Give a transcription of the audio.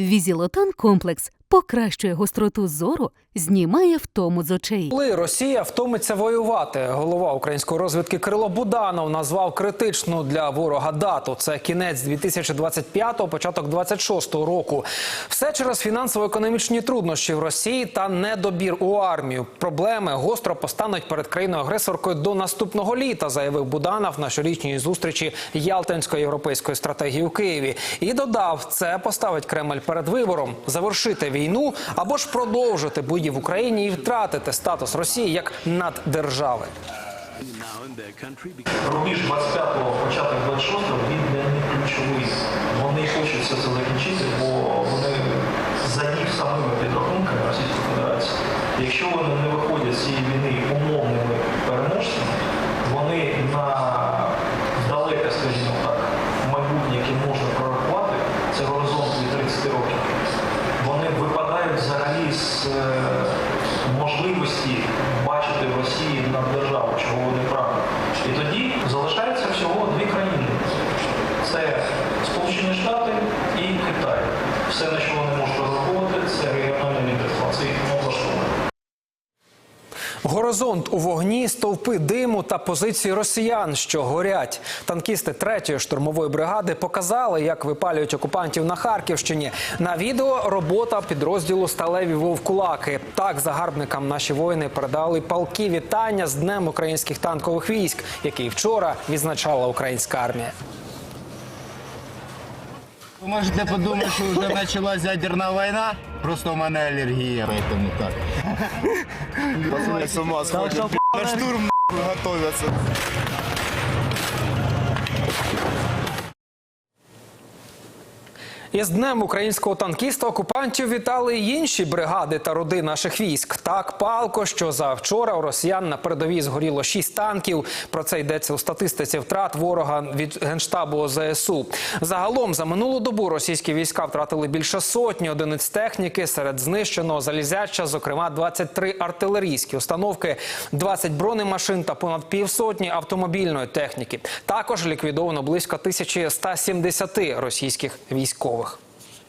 Візілотон комплекс покращує гостроту зору, знімає втому з очей. Коли Росія втомиться воювати, голова української розвідки Кирило Буданов назвав критичну для ворога дату. Це кінець 2025-го, початок 26-го року. Все через фінансово-економічні труднощі в Росії та недобір у армію. Проблеми гостро постануть перед країною агресоркою до наступного літа, заявив Буданов на щорічній зустрічі Ялтинської європейської стратегії у Києві. І додав, це поставить Кремль перед вибором завершити війну або ж продовжити бої в Україні і втратити статус Росії як наддержави. Рубіж 25-го, початок 26-го, він для них ключовий. Вони хочуть це закінчити, бо вони за їх самими підрахунками Російської Федерації. Якщо вони не виходять з цієї війни умовними е, можливості бачити в Росії наддержаву, чого вони прагнуть. І тоді залишається всього дві країни: це Сполучені Штати і Китай. Все, на що вони можуть розраховувати, це регіональне лідерство. Це їх не влаштовує. Горизонт у вогні, стовпи диму та позиції росіян, що горять. Танкісти третьої штурмової бригади показали, як випалюють окупантів на Харківщині. На відео робота підрозділу Сталеві вовкулаки. Так загарбникам наші воїни передали палки вітання з днем українських танкових військ, який вчора відзначала українська армія. Вы можете подумать, что уже началась ядерная война. Просто у меня аллергия, поэтому так. Пацаны с ума сходят. На штурм нахуй, готовятся. Із днем українського танкіста окупантів вітали й інші бригади та роди наших військ. Так палко, що за вчора у росіян на передовій згоріло шість танків. Про це йдеться у статистиці втрат ворога від генштабу ОЗСУ. Загалом за минулу добу російські війська втратили більше сотні одиниць техніки. Серед знищеного залізяча, зокрема, 23 артилерійські установки, 20 бронемашин та понад півсотні автомобільної техніки. Також ліквідовано близько 1170 російських військових.